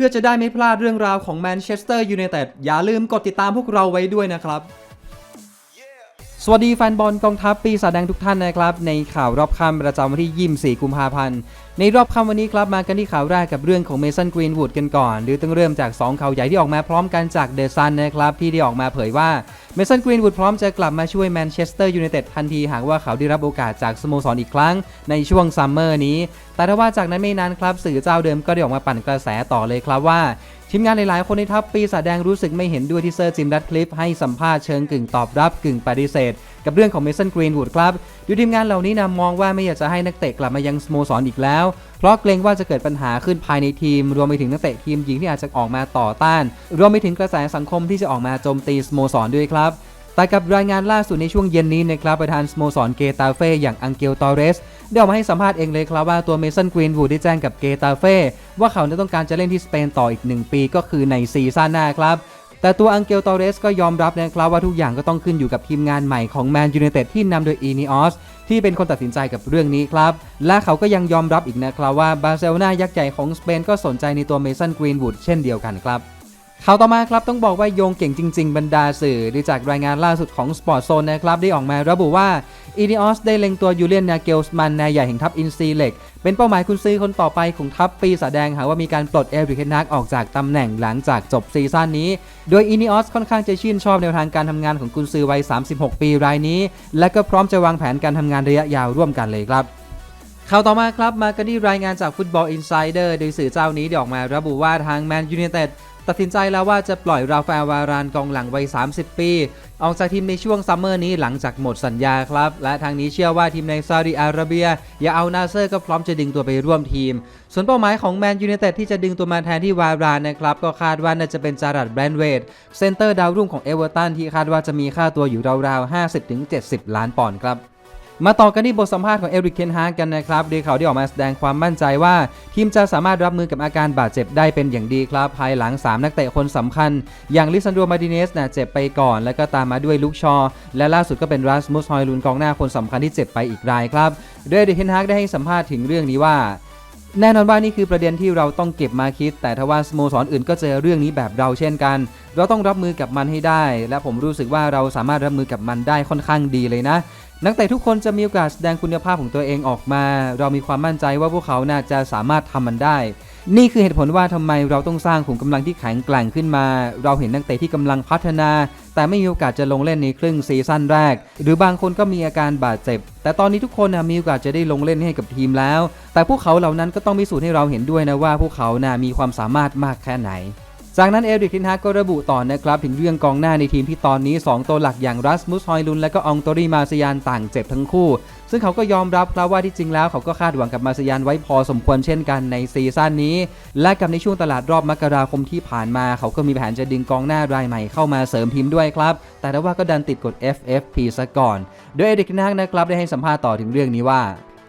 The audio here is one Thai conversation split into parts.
พื่อจะได้ไม่พลาดเรื่องราวของแมนเชสเตอร์ยูไนเต็ดอย่าลืมกดติดตามพวกเราไว้ด้วยนะครับ สวัสดีแฟนบอลกองทัพปีศาจแดงทุกท่านนะครับ ในข่าวรอบค่ำประจำวันที่ 24 กุมภาพันธ์ ในรอบค่ำวันนี้ครับมากันที่ข่าวแรกกับเรื่องของเมสันกรีนวูดกันก่อน หรือต้องเริ่มจาก 2 ข่าวใหญ่ที่ออกมาพร้อมกันจากเดอะซันนะครับ ที่ได้ออกมาเผยว่าเมสันกรีนวูดพร้อมจะกลับมาช่วยแมนเชสเตอร์ยูไนเต็ดทันที หากว่าเขาได้รับโอกาสจากสโมสรอีกครั้งในช่วงซัมเมอร์นี้ แต่ถ้าว่าจากนั้นไม่นานครับสื่อเจ้าเดิมก็ได้ออกมาปั่นกระแสต่อเลยครับว่าทีมงานหลาย ๆ คนในทัพปีศาจแดงรู้สึกไม่เห็นด้วยที่เซอร์จิมดัตคลิปให้สัมภาษณ์เชิงกึ่งตอบรับกึ่งปฏิเสธ กับเรื่องของเมสันกรีนวูดครับดูทีมงานเหล่านี้นะมองว่าไม่อยากจะให้นักเตะกลับมายังสโมสรออีกแล้ว เพราะเกรงว่าจะเกิดปัญหาขึ้นภายในทีม รวมไปถึงนักเตะทีมหญิงที่อาจจะออกมาต่อต้าน รวมไปถึงกระแสสังคมที่จะออกมาโจมตีสโมสรด้วยครับแต่กับรายงานล่าสุดในช่วงเย็นนี้นะครับประธานสโมสรเกตาเฟ่อย่างอังเกลตอเรสได้ออกมาให้สัมภาษณ์เองเลยครับว่าตัวเมสันกรีนวูดได้แจ้งกับเกตาเฟ่ว่าเขาต้องการจะเล่นที่สเปนต่ออีก 1 ปีก็คือในซีซั่นหน้าครับ แต่ตัวอังเกลตอเรสก็ยอมรับนะครับว่าทุกอย่างก็ต้องขึ้นอยู่กับทีมงานใหม่ของแมนยูไนเต็ดที่นำโดยอีนิออสที่เป็นคนตัดสินใจกับเรื่องนี้ครับ และเขาก็ยังยอมรับอีกนะครับว่าบาร์เซโลนายักษ์ใหญ่ของสเปนก็สนใจในตัวเมสันกรีนวูดเช่นเดียวกันครับข่าวต่อมาครับต้องบอกว่าโยงเก่งจริง ๆ บรรดาสื่อดูจากรายงานล่าสุดของ Sport Zone นะครับได้ออกมาระบุว่า อีนิออสได้เล็งตัวยูเลียนนาเกลสมันนายใหญ่แห่งทัพอินซีเล็ก เป็นเป้าหมายคุณซื้อคนต่อไปของทัพปีศาจแดงหากว่ามีการปลดเอริกเฮนักออกจากตำแหน่งหลังจากจบซีซั่นนี้ โดยอีนิออสค่อนข้างจะชื่นชอบแนวทางการทำงานของกุนซือวัย 36 ปีรายนี้ และก็พร้อมจะวางแผนการทำงานระยะยาวร่วมกันเลยครับข่าวต่อมาครับ มากันที่รายงานจากฟุตบอลอินไซเดอร์โดยสื่อเจ้านี้ได้ออกมาระบุว่าทางแมนยูไนเต็ด ตัดสินใจแล้วว่าจะปล่อยราฟาเอลวารานกองหลังวัย 30 ปี ออกจากทีมในช่วงซัมเมอร์นี้หลังจากหมดสัญญาครับ และทางนี้เชื่อว่าทีมในซาอุดิอาระเบีย อย่าเอานาเซอร์ก็พร้อมจะดึงตัวไปร่วมทีม ส่วนเป้าหมายของแมนยูไนเต็ดที่จะดึงตัวมาแทนที่วารานนะครับ ก็คาดว่าน่าจะเป็นจารัดแบรนเวดเซนเตอร์ดาวรุ่งของเอเวอร์ตันที่คาดว่าจะมีค่าตัวอยู่ราวๆ 50-70 ล้านปอนด์ครับ มาต่อกันที่บทสัมภาษณ์ของเอริกเคนฮาร์กันนะครับโดยเขาได้ออกมาแสดงความมั่นใจว่า ทีมจะสามารถรับมือกับอาการบาดเจ็บได้เป็นอย่างดีครับ ภายหลัง 3 นักเตะคนสำคัญ อย่างลิซันโดมาดิเนสนะเจ็บไปก่อน แล้วก็ตามมาด้วยลุกชอ และล่าสุดก็เป็นรัสมุสฮอยลุนกองหน้าคนสำคัญที่เจ็บไปอีกรายครับโดยเอริกเคนฮาร์ได้ให้สัมภาษณ์ถึงเรื่องนี้ว่าแน่นอนว่านี่คือประเด็นที่เราต้องเก็บมาคิด แต่ถ้าว่าสโมสรอื่นก็เจอเรื่องนี้แบบเราเช่นกัน เราต้องรับมือกับมันให้ได้ และผมรู้สึกว่าเราสามารถรับมือกับมันได้ค่อนข้างดีเลยนะ นักเตะทุกคนจะมีโอกาสแสดงคุณภาพของตัวเองออกมา เรามีความมั่นใจว่าพวกเขาน่าจะสามารถทำมันได้ นี่คือเหตุผลว่าทำไมเราต้องสร้างขุมกำลังที่แข็งแกร่งขึ้นมา เราเห็นนักเตะที่กำลังพัฒนา แต่ไม่มีโอกาสจะลงเล่นในครึ่งซีซั่นแรก หรือบางคนก็มีอาการบาดเจ็บ แต่ตอนนี้ทุกคนนะมีโอกาสจะได้ลงเล่นให้กับทีมแล้ว แต่พวกเขาเหล่านั้นก็ต้องพิสูจน์ให้เราเห็นด้วยนะว่าพวกเขานะมีความสามารถมากแค่ไหน จากนั้นเอริกทินฮากก็ระบุต่อนะครับถึงเรื่องกองหน้าในทีมที่ตอนนี้ 2 ตัวหลักอย่างรัสมุสฮอยลุนและก็อองโตรีมาซยานต่างเจ็บทั้งคู่ ซึ่งเขาก็ยอมรับครับว่าที่จริงแล้วเขาก็คาดหวังกับมาซยานไว้พอสมควรเช่นกันในซีซั่นนี้ และกับในช่วงตลาดรอบมกราคมที่ผ่านมา เขาก็มีแผนจะดึงกองหน้ารายใหม่เข้ามาเสริมทีมด้วยครับ แต่ว่าก็ดันติดกฎ FFP ซะก่อน โดยเอริกทินฮากนะครับได้ให้สัมภาษณ์ต่อถึงเรื่องนี้ว่า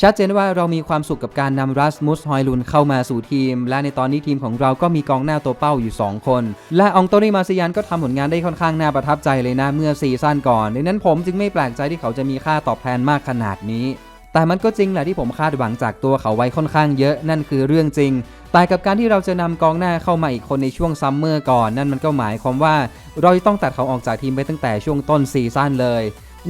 ชัดเจนว่าเรามีความสุขกับการนำรัสมุสฮอยลุนเข้ามาสู่ทีม และในตอนนี้ทีมของเราก็มีกองหน้าตัวเป้าอยู่ 2 คน และอองโตนีมาซิยันก็ทำผลงานได้ค่อนข้างน่าประทับใจเลยนะเมื่อซีซั่นก่อนดังนั้นผมจึงไม่แปลกใจที่เขาจะมีค่าตอบแทนมากขนาดนี้ แต่มันก็จริงแหละที่ผมคาดหวังจากตัวเขาไว้ค่อนข้างเยอะนั่นคือเรื่องจริงแต่กับการที่เราจะนำกองหน้าเข้ามาอีกคนในช่วงซัมเมอร์ก่อน นั่นมันก็หมายความว่า เราต้องตัดเขาออกจากทีมไปตั้งแต่ช่วงต้นซีซั่นเลย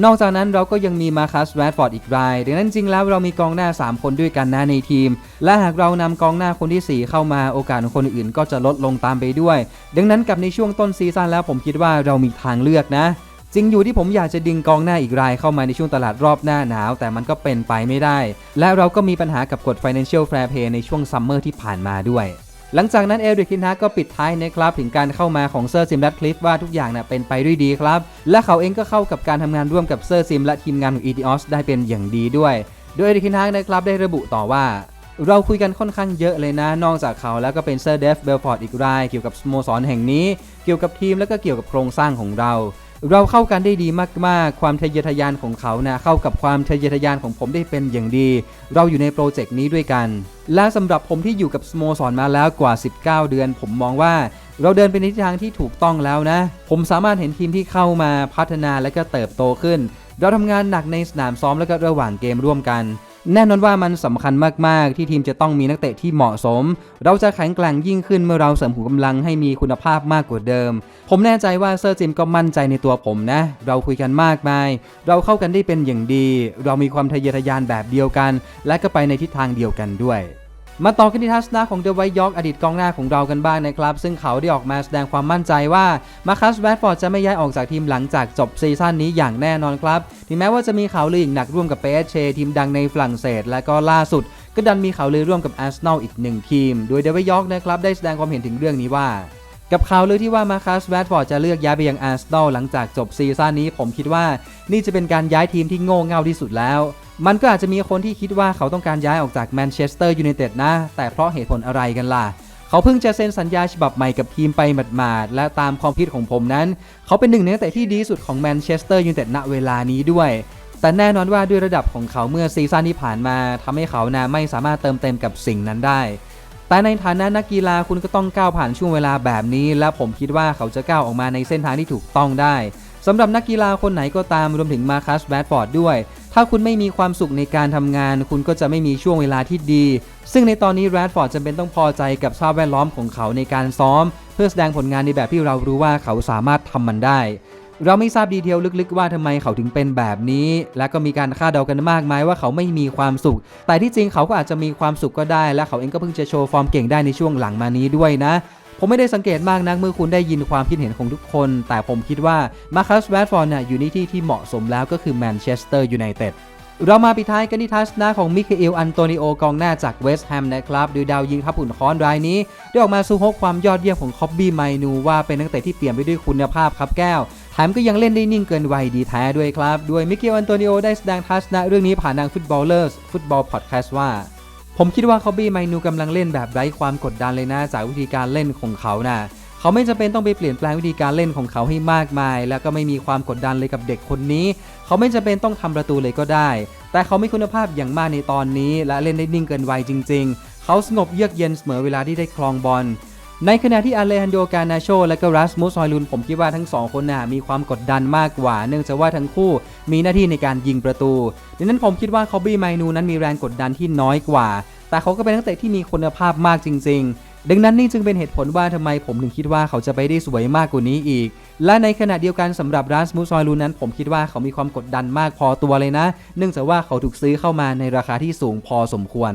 นอกจากนั้นเราก็ยังมีมาคัสแรดฟอร์ดอีกราย ดังนั้นจริงแล้วเรามีกองหน้า 3 คนด้วยกันนะในทีม และหากเรานำกองหน้าคนที่ 4 เข้ามาโอกาสของคนอื่นก็จะลดลงตามไปด้วย ดังนั้นกับในช่วงต้นซีซั่นแล้วผมคิดว่าเรามีทางเลือกนะจริงอยู่ที่ผมอยากจะดึงกองหน้าอีกรายเข้ามาในช่วงตลาดรอบหน้าหนาว แต่มันก็เป็นไปไม่ได้ และเราก็มีปัญหากับกฎ Financial Fair Play ในช่วงซัมเมอร์ที่ผ่านมาด้วย หลังจากนั้นเอริกคินฮาก็ปิดท้ายนะครับถึงการเข้ามาของเซอร์ซิมแรดคลิฟว่าทุกอย่างนะเป็นไปด้วยดีครับ และเขาเองก็เข้ากับการทำงานร่วมกับเซอร์ซิมและทีมงานของ ETOS ได้เป็นอย่างดีด้วย โดยเอริกคินฮานะครับได้ระบุต่อว่าเราคุยกันค่อนข้างเยอะเลยนะ นอกจากเขาแล้วก็เป็นเซอร์เดฟเบลฟอร์ดอีกราย เกี่ยวกับสโมสรแห่งนี้ เกี่ยวกับทีมแล้วก็เกี่ยวกับโครงสร้างของเรา เราเข้ากันได้ดีมากๆ ความทะเยอทะยานของเขานะเข้ากับความทะเยอทะยานของผมได้เป็นอย่างดี เราอยู่ในโปรเจกต์นี้ด้วยกัน และสำหรับผมที่อยู่กับสโมสรมาแล้วกว่า 19 เดือน ผมมองว่าเราเดินไปในทิศทางที่ถูกต้องแล้วนะ ผมสามารถเห็นทีมที่เข้ามาพัฒนาและก็เติบโตขึ้น เราทำงานหนักในสนามซ้อมและก็ระหว่างเกมร่วมกัน แน่นอนว่ามันสำคัญมาก ๆ ที่ทีมจะต้องมีนักเตะที่เหมาะสม เราจะแข็งแกร่งยิ่งขึ้นเมื่อเราเสริมหูกำลังให้มีคุณภาพมากกว่าเดิม ผมแน่ใจว่าเซอร์จิมก็มั่นใจในตัวผมนะ เราคุยกันมากมาย เราเข้ากันได้เป็นอย่างดี เรามีความทะเยอทะยานแบบเดียวกัน และก็ไปในทิศทางเดียวกันด้วย มาต่อกันที่ทัศนะของเดว i ยอร์กอดีตกองหน้าของเรากันบ้างนะครับ ซึ่งเขาได้ออกมาแสดงความมั่นใจว่ามาคัสแวดฟอร์ดจะไม่ย้ายออกจากทีมหลังจากจบซีซั่นนี้อย่างแน่นอนครับถึงแม้ว่าจะมีข่าวลืออีกหนักร่วมกับเปเชทีมดังในฝรั่งเศส และก็ล่าสุด ก็ดันมีข่าวลือร่วมกับอาร์เซนอลอีกหนึ่งทีม โดยเดว i ยอร์กนะครับได้แสดงความเห็นถึงเรื่องนี้ว่ากับข่าวลือที่ว่ามาคัสแวดฟอร์ดจะเลือกย้ายไปยังอาร์เซนอลหลังจากจบซีซั่นนี้ ผมคิดว่านี่จะเป็นการย้ายทีมที่โง่เง่าที่สุดแล้ว มันก็อาจจะมีคนที่คิดว่าเขาต้องการย้ายออกจากแมนเชสเตอร์ยูไนเต็ดนะ แต่เพราะเหตุผลอะไรกันล่ะ เขาเพิ่งจะเซ็นสัญญาฉบับใหม่กับทีมไปหมาดๆ และตามความคิดของผมนั้น เขาเป็นหนึ่งในนักเตะที่ดีสุดของแมนเชสเตอร์ยูไนเต็ดณเวลานี้ด้วย แต่แน่นอนว่าด้วยระดับของเขาเมื่อซีซั่นที่ผ่านมาทำให้เขานะไม่สามารถเติมเต็มกับสิ่งนั้นได้ แต่ในฐานะนักกีฬาคุณก็ต้องก้าวผ่านช่วงเวลาแบบนี้ และผมคิดว่าเขาจะก้าวออกมาในเส้นทางที่ถูกต้องได้สำหรับนักกีฬาคนไหนก็ตามรวมถึงมาคัสแบดฟอร์ดด้วย ถ้าคุณไม่มีความสุขในการทำงาน คุณก็จะไม่มีช่วงเวลาที่ดี ซึ่งในตอนนี้แรดฟอร์ดจำเป็นต้องพอใจกับสภาพแวดล้อมของเขาในการซ้อม เพื่อแสดงผลงานในแบบที่เรารู้ว่าเขาสามารถทำมันได้ เราไม่ทราบดีเทลลึกๆว่าทำไมเขาถึงเป็นแบบนี้ และก็มีการคาดเดากันมากมายว่าเขาไม่มีความสุข แต่ที่จริงเขาก็อาจจะมีความสุขก็ได้ และเขาเองก็เพิ่งจะโชว์ฟอร์มเก่งได้ในช่วงหลังมานี้ด้วยนะ ผมไม่ได้สังเกตมากนักเมื่อคุณได้ยินความคิดเห็นของทุกคน แต่ผมคิดว่ามาคัสแวดฟอร์ดน่ะอยู่ในที่ที่เหมาะสมแล้วก็คือแมนเชสเตอร์ยูไนเต็ดเรามาปิดท้ายกันที่ทัศนะของมิเคเอล อันโตนิโอกองหน้าจากเวสต์แฮมนะครับโดยดาวยิงทับหุ่นค้อนรายนี้ ได้ออกมาสู้ฮกความยอดเยี่ยมของคอบบี้ไมนูว่าเป็นนักเตะที่เปี่ยมไปด้วยคุณภาพครับแก้วแถมก็ยังเล่นได้นิ่งเกินวัยดีแท้ด้วยครับ ด้วยมิเกลอันโตนิโอได้แสดงทัศนะเรื่องนี้ผ่านทางฟุตบอลเลอร์สฟุตบอลพอดแคสต์ว่า ผมคิดว่าคอบบี้ไมนูกำลังเล่นแบบไร้ความกดดันเลยนะจากวิธีการเล่นของเขานะ่ะเขาไม่จำเป็นต้องไปเปลี่ยนแปลงวิธีการเล่นของเขาให้มากมาย แล้วก็ไม่มีความกดดันเลยกับเด็กคนนี้ เขาไม่จำเป็นต้องทำประตูเลยก็ได้ แต่เขามีคุณภาพอย่างมากในตอนนี้ และเล่นได้นิ่งเกินวัยจริง ๆ เขาสงบเยือกเย็นเสมอเวลาที่ได้ครองบอล ในขณะที่อาเลฮันโดกานาโชและก็รัสมุสซอยลุนผมคิดว่าทั้งสองคนน่ะมีความกดดันมากกว่า เนื่องจากว่าทั้งคู่มีหน้าที่ในการยิงประตูดังนั้นผมคิดว่าคอบบี้ไมนูนั้นมีแรงกดดันที่น้อยกว่า แต่เขาก็เป็นนักเตะที่มีคุณภาพมากจริง ๆดังนั้นนี่จึงเป็นเหตุผลว่าทำไมผมถึงคิดว่าเขาจะไปได้สวยมากกว่านี้อีก และในขณะเดียวกันสำหรับรัสมุสซอยลุนนั้น ผมคิดว่าเขามีความกดดันมากพอตัวเลยนะ เนื่องจากว่าเขาถูกซื้อเข้ามาในราคาที่สูงพอสมควร